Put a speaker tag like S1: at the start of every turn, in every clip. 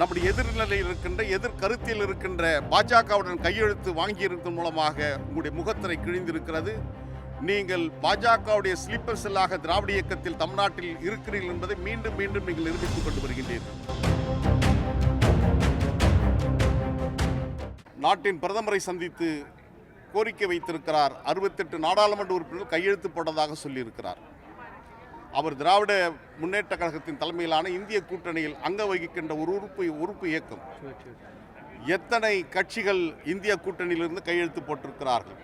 S1: நம்முடைய எதிர்நிலையில் இருக்கின்ற எதிர் கருத்தில் இருக்கின்ற பாஜகவுடன் கையெழுத்து வாங்கியிருக்கும் மூலமாக உங்களுடைய முகத்திரை கிழிந்திருக்கிறது. நீங்கள் பாஜகவுடைய ஸ்லீப்பர் செல்லாக திராவிட இயக்கத்தில் தமிழ்நாட்டில் இருக்கிறீர்கள் என்பதை மீண்டும் மீண்டும் நீங்கள் நிரூபித்துக் கொண்டு வருகின்றீர்கள். நாட்டின் பிரதமரை சந்தித்து கோரிக்கை வைத்திருக்கிறார். அறுபத்தெட்டு நாடாளுமன்ற உறுப்பினர்கள் கையெழுத்து போட்டதாக சொல்லியிருக்கிறார். அவர் திராவிட முன்னேற்ற கழகத்தின் தலைமையிலான இந்திய கூட்டணியில் அங்க வகிக்கின்ற ஒரு உறுப்பு உறுப்பு இயக்கம். எத்தனை கட்சிகள் இந்திய கூட்டணியிலிருந்து கையெழுத்து போட்டிருக்கிறார்கள்?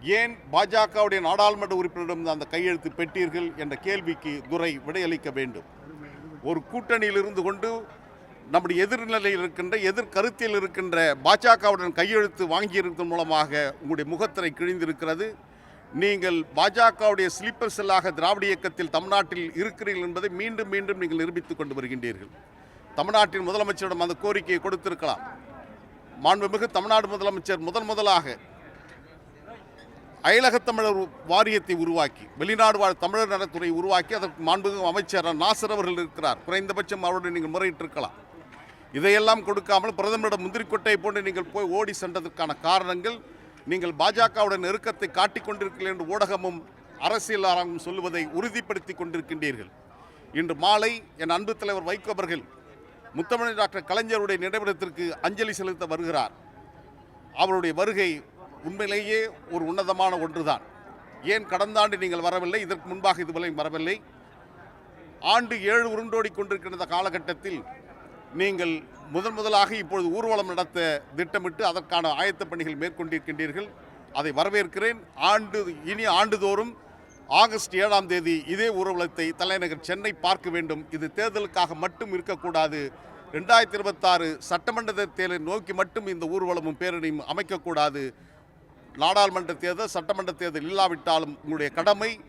S1: ஏன் பாஜகவுடைய நாடாளுமன்ற உறுப்பினரிடம் அந்த கையெழுத்து பெற்றீர்கள் என்ற கேள்விக்கு துரை விடையளிக்க வேண்டும். ஒரு கூட்டணியில் இருந்து கொண்டு நம்முடைய எதிர்நிலையில் இருக்கின்ற எதிர் கருத்தில் இருக்கின்ற பாஜகவுடன் கையெழுத்து வாங்கியிருக்கும் மூலமாக உங்களுடைய முகத்திரை கிழிந்திருக்கிறது. நீங்கள் பாஜகவுடைய ஸ்லீப்பர் செல்லாக திராவிட இயக்கத்தில் தமிழ்நாட்டில் இருக்கிறீர்கள் என்பதை மீண்டும் மீண்டும் நீங்கள் நிரூபித்துக் கொண்டு வருகின்றீர்கள். தமிழ்நாட்டின் முதலமைச்சரிடம் அந்த கோரிக்கையை கொடுத்திருக்கலாம். மாண்புமிகு தமிழ்நாடு முதலமைச்சர் முதன் முதலாக அயலக தமிழர் வாரியத்தை உருவாக்கி வெளிநாடு வாழ் தமிழர் நலத்துறை உருவாக்கி அதற்கு மாண்புமிகு அமைச்சர் நாசர் அவர்கள் இருக்கிறார். குறைந்தபட்சம் அவருடன் நீங்கள் முறையிட்டிருக்கலாம். இதையெல்லாம் கொடுக்காமல் பிரதமரிடம் முந்திரிக்கொட்டை போன்று நீங்கள் போய் ஓடி சென்றதற்கான காரணங்கள் நீங்கள் பாஜகவுடன் நெருக்கத்தை காட்டிக் கொண்டிருக்கிறீர்கள் என்று ஊடகமும் அரசியல் சொல்லுவதை உறுதிப்படுத்தி கொண்டிருக்கின்றீர்கள். இன்று மாலை என் அன்பு தலைவர் வைகோ அவர்கள் முத்தமிழ் டாக்டர் கலைஞருடைய நினைவிடத்திற்கு அஞ்சலி செலுத்த வருகிறார். அவருடைய வருகை உண்மையிலேயே ஒரு உன்னதமான ஒன்றுதான். ஏன் கடந்த ஆண்டு நீங்கள் வரவில்லை இதற்கு முன்பாக இதுவரை வரவில்லை? ஆண்டு ஏழு உருண்டோடி கொண்டிருக்கின்ற காலகட்டத்தில் நீங்கள் முதன் முதலாக இப்பொழுது ஊர்வலம் நடத்த திட்டமிட்டு அதற்கான ஆயத்தப் பணிகள் மேற்கொண்டிருக்கின்றீர்கள். அதை வரவேற்கிறேன். ஆண்டு இனி ஆண்டுதோறும் ஆகஸ்ட் ஏழாம் தேதி இதே ஊர்வலத்தை தலைநகர் சென்னை பார்க்க வேண்டும். இது தேர்தலுக்காக மட்டும் இருக்கக்கூடாது. ரெண்டாயிரத்தி இருபத்தாறு சட்டமன்ற தேர்தலை நோக்கி மட்டும் இந்த ஊர்வலமும் பேரணியும் அமைக்கக்கூடாது. நாடாளுமன்ற தேர்தல் சட்டமன்ற தேர்தல் இல்லாவிட்டாலும் உங்களுடைய கடமை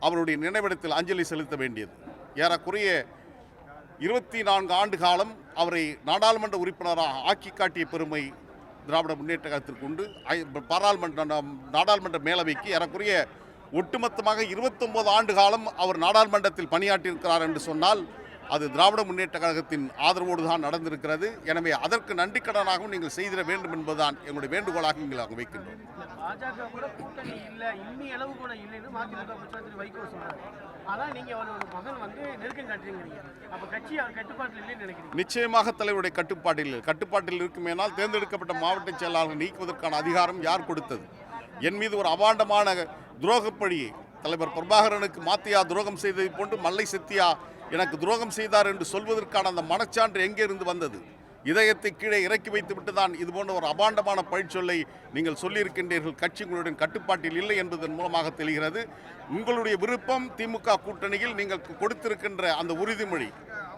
S1: அவருடைய நினைவிடத்தில் அஞ்சலி செலுத்த வேண்டியது. ஏறக்குறைய இருபத்தி நான்கு ஆண்டு காலம் அவரை நாடாளுமன்ற உறுப்பினராக ஆக்கி காட்டிய பெருமை திராவிட முன்னேற்ற கழகத்திற்கு உண்டு. ஐ- பாராளுமன்ற நாடாளுமன்ற மேலவைக்கு ஏறக்குறைய ஒட்டுமொத்தமாக 29 ஆண்டு காலம் அவர் நாடாளுமன்றத்தில் பணியாற்றியிருக்கிறார் என்று சொன்னால் அது திராவிட முன்னேற்ற கழகத்தின் ஆதரவோடு தான் நடந்திருக்கிறது. எனவே அதற்கு நன்றிக்கடனாகவும் நீங்கள் செய்திட வேண்டும் என்பதுதான் எங்களுடைய வேண்டுகோளாக நீங்கள் அங்கு வைக்கின்றோம்
S2: ஆனால் நீங்கள் ஆனா நீங்க அவரோட மகன் வந்து நெருக்கம் காட்டுறீங்க அப்ப கட்சி அவர் கட்டுப்பாட்டில் இல்லைன்னு நினைக்கிறீங்க.
S1: நிச்சயமாக தலைவருடைய கட்டுப்பாட்டில் இல்லை. கட்டுப்பாட்டில் இருக்குமேனால் தேர்ந்தெடுக்கப்பட்ட மாவட்ட செயலாளர்கள் நீக்குவதற்கான அதிகாரம் யார் கொடுத்தது? என் மீது ஒரு அபாண்டமான துரோகப்பழியை தலைவர் பிரபாகரனுக்கு மாத்தியா துரோகம் செய்ததை போன்று மல்லை சத்தியா எனக்கு துரோகம் செய்தார் என்று சொல்வதற்கான அந்த மனச்சான்று எங்கே இருந்து வந்தது? இதயத்தை கீழே இறக்கி வைத்துவிட்டு தான் இது போன்ற ஒரு அபாண்டமான பழிச்சொல்லை நீங்கள் சொல்லியிருக்கின்றீர்கள். கட்சி உங்களுடன் கட்டுப்பாட்டில் இல்லை என்பதன் மூலமாக தெரிகிறது. உங்களுடைய விருப்பம் திமுக கூட்டணியில் நீங்கள் கொடுத்திருக்கின்ற அந்த உறுதிமொழி.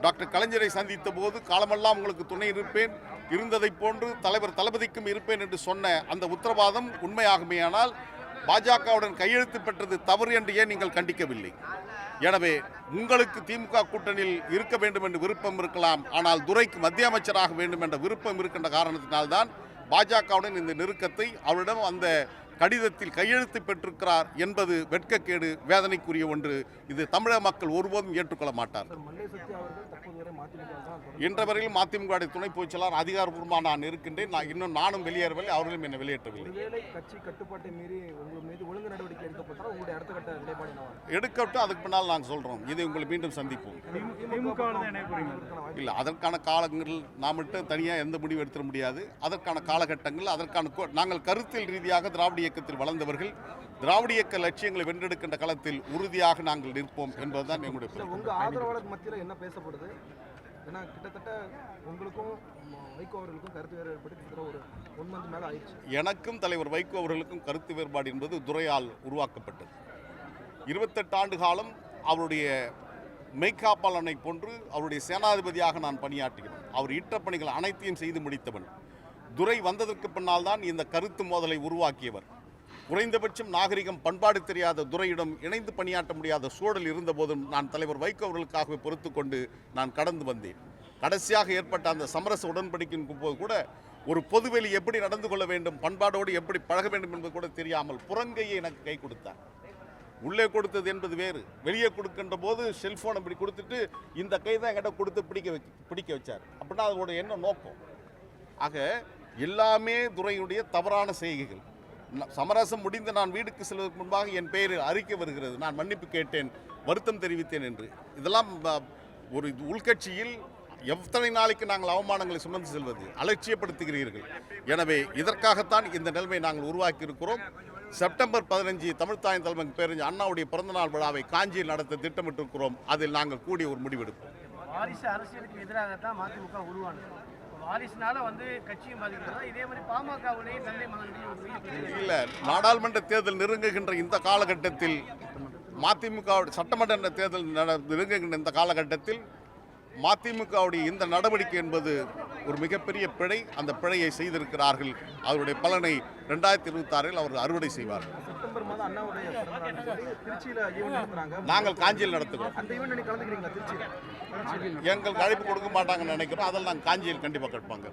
S1: டாக்டர் கலைஞரை சந்தித்த போது காலமெல்லாம் உங்களுக்கு துணை இருப்பேன். இருந்ததைப் போன்று தலைவர் தளபதிக்கும் இருப்பேன் என்று சொன்ன அந்த உத்தரவாதம் உண்மையாகுமேயானால் பாஜகவுடன் கையெழுத்து பெற்றது தவறு என்று ஏன் நீங்கள் கண்டிக்கவில்லை? எனவே உங்களுக்கு திமுக கூட்டணியில் இருக்க வேண்டும் என்று விருப்பம் இருக்கலாம். ஆனால் துரைக்கு மத்திய அமைச்சராக வேண்டும் என்ற விருப்பம் இருக்கின்ற காரணத்தினால்தான் பாஜகவுடன் இந்த நெருக்கத்தை அவரிடம் அந்த கடிதத்தில் கையெழுத்து பெற்றிருக்கிறார் என்பது வெட்கக்கேடு வேதனைக்குரிய ஒன்று. இது தமிழக மக்கள் ஒருபோதும் ஏற்றுக்கொள்ள மாட்டார். இன்ற வரையில் மதிமுக துணை பொதுச் செயலாளர் அதிகாரப்பூர்வமாக நான் இருக்கின்றேன். நான் இன்னும் நானும் வெளியேறவில்லை அவர்களும் என்னை வெளியேற்றவில்லை. எடுக்கட்டும் அதுக்கு பின்னால் நாங்கள் சொல்கிறோம் இதை உங்களை மீண்டும் சந்திப்போம். இல்லை அதற்கான காலங்கள் நாம் மட்டும் தனியாக எந்த முடிவு எடுத்துட முடியாது. அதற்கான காலகட்டங்கள் அதற்கான கோ- நாங்கள் கருத்தியல் ரீதியாக திராவிட இயக்கத்தில் வளர்ந்தவர்கள் திராவிட இயக்க லட்சியங்களை வென்றெடுக்கின்ற களத்தில் உறுதியாக நாங்கள் நிற்போம் என்பதுதான் எங்களுடைய
S3: ஆதரவாளர் மத்தியில் என்ன பேசப்படுது? ஏன்னா கிட்டத்தட்ட வைகோ அவர்களுக்கும் கருத்து வேறுபாடு ஒரு ஒன் மந்த் மேலே ஆயிடுச்சு.
S1: எனக்கும் தலைவர் வைகோ அவர்களுக்கும் கருத்து வேறுபாடு என்பது துரையால் உருவாக்கப்பட்டது. இருபத்தெட்டு ஆண்டு காலம் அவருடைய மெய்காப்பாளனை போன்று அவருடைய சேனாதிபதியாக நான் பணியாற்றுகிறேன். அவர் இட்ட பணிகள் அனைத்தையும் செய்து முடித்தவன். துரை வந்ததற்கு பின்னால் தான் இந்த கருத்து மோதலை உருவாக்கியவர். குறைந்தபட்சம் நாகரிகம் பண்பாடு தெரியாத துறையிடம் இணைந்து பணியாற்ற முடியாத சூழல் இருந்தபோதும் நான் தலைவர் வைகோ அவர்களுக்காகவே பொறுத்து கொண்டு நான் கடந்து வந்தேன். கடைசியாக ஏற்பட்ட அந்த சமரச உடன்படிக்கையின் போது கூட ஒரு பொதுவெளி எப்படி நடந்து கொள்ள வேண்டும் பண்பாடோடு எப்படி பழக வேண்டும் என்பது கூட தெரியாமல் புறங்கையை எனக்கு கை கொடுத்தார். உள்ளே கொடுத்தது என்பது வேறு. வெளியே கொடுக்கின்ற போது செல்ஃபோன் இப்படி கொடுத்துட்டு இந்த கை தான் என்கிட்ட கொடுத்து பிடிக்க வச்சு பிடிக்க வச்சார். அப்படின்னா அதோட என்ன நோக்கம்? ஆக எல்லாமே துறையுடைய தவறான செய்கைகள். சமரசம் முடிந்து நான் வீட்டுக்கு செல்வதற்கு முன்பாக என் பெயரில் அறிக்கை வருகிறது. நான் மன்னிப்பு கேட்டேன் வருத்தம் தெரிவித்தேன் என்று. இதெல்லாம் ஒரு இது உள்கட்சியில் எத்தனை நாளைக்கு நாங்கள் அவமானங்களை சுமந்து செல்வது அலட்சியப்படுத்துகிறீர்கள்? எனவே இதற்காகத்தான் இந்த நிலைமை நாங்கள் உருவாக்கி இருக்கிறோம் செப்டம்பர் பதினஞ்சு தமிழ்த்தாய் தலைமை பேரறிஞர் அண்ணாவுடைய பிறந்தநாள் விழாவை காஞ்சியில் நடத்த திட்டமிட்டிருக்கிறோம். அதில் நாங்கள் கூடிய ஒரு முடிவெடுப்போம்.
S2: வாரிசு அரசியலுக்கு எதிராகத்தான் மதிமுக உருவானது. வாரிசுனால வந்து கட்சியும் பாதிக்கிறதா இதே மாதிரி பாமகவுடைய தந்தை மகனுடைய ஒரு பெரிய பிரச்சனை
S1: இல்ல நாடாளுமன்ற தேர்தல் நெருங்குகின்ற இந்த காலகட்டத்தில் மதிமுக சட்டமன்ற தேர்தல் நெருங்குகின்ற இந்த காலகட்டத்தில் மதிமுகவுடைய இந்த நடவடிக்கை என்பது ஒரு மிகப்பெரிய பிழை. அந்த பிழையை செய்திருக்கிறார்கள். அவருடைய பலனை ரெண்டாயிரத்தி அறுவடை செய்வார்கள்.
S3: நாள்னு சொல்லி திருச்சியில ஈவெண்ட் நடத்துறாங்க.
S1: நாங்கள் காஞ்சியில் நடத்துகிறோம். எங்களுக்கு அழைப்பு கொடுக்க மாட்டாங்கன்னு நினைக்கிறோம். அதெல்லாம் நாங்கள் காஞ்சியில் கண்டிப்பாக கேட்பாங்க.